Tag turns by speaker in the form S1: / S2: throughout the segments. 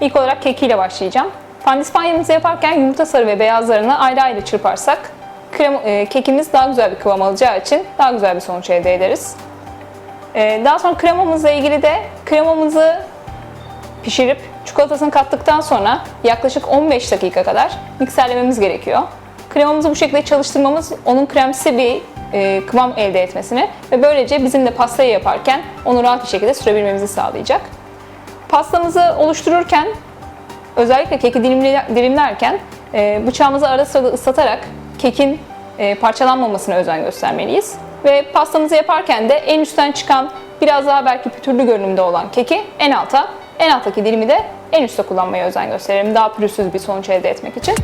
S1: İlk olarak kekiyle başlayacağım. Pandispanyamızı yaparken yumurta sarı ve beyazlarını ayrı ayrı çırparsak krem, e, kekimiz daha güzel bir kıvam alacağı için daha güzel bir sonuç elde ederiz. E, daha sonra kremamızla ilgili de kremamızı pişirip çikolatasını kattıktan sonra yaklaşık 15 dakika kadar mikserlememiz gerekiyor. Kremamızı bu şekilde çalıştırmamız onun kremsi bir e, kıvam elde etmesini ve böylece bizim de pastayı yaparken onu rahat bir şekilde sürebilmemizi sağlayacak. Pastamızı oluştururken özellikle keki dilimle- dilimlerken e, bıçağımızı ara sırada ıslatarak kekin e, parçalanmamasına özen göstermeliyiz. Ve pastamızı yaparken de en üstten çıkan biraz daha belki pütürlü görünümde olan keki en alta, en alttaki dilimi de en üstte kullanmaya özen gösterelim. Daha pürüzsüz bir sonuç elde etmek için.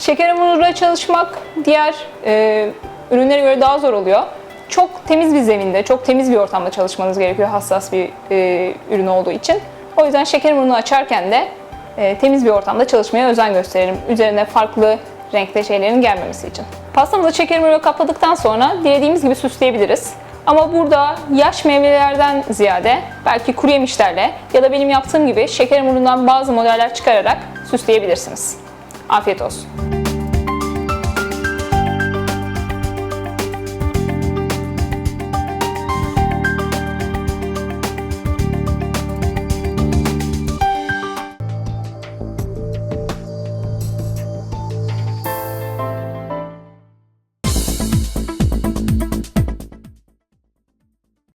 S1: Şeker hamuruyla çalışmak diğer e, ürünlere göre daha zor oluyor. Çok temiz bir zeminde, çok temiz bir ortamda çalışmanız gerekiyor hassas bir e, ürün olduğu için. O yüzden şeker hamurunu açarken de e, temiz bir ortamda çalışmaya özen gösterelim. Üzerine farklı renkte şeylerin gelmemesi için. Pastamızı şeker hamuruyla kapladıktan sonra dilediğimiz gibi süsleyebiliriz. Ama burada yaş meyvelerden ziyade belki kuru yemişlerle ya da benim yaptığım gibi şeker hamurundan bazı modeller çıkararak süsleyebilirsiniz. Afiyet olsun.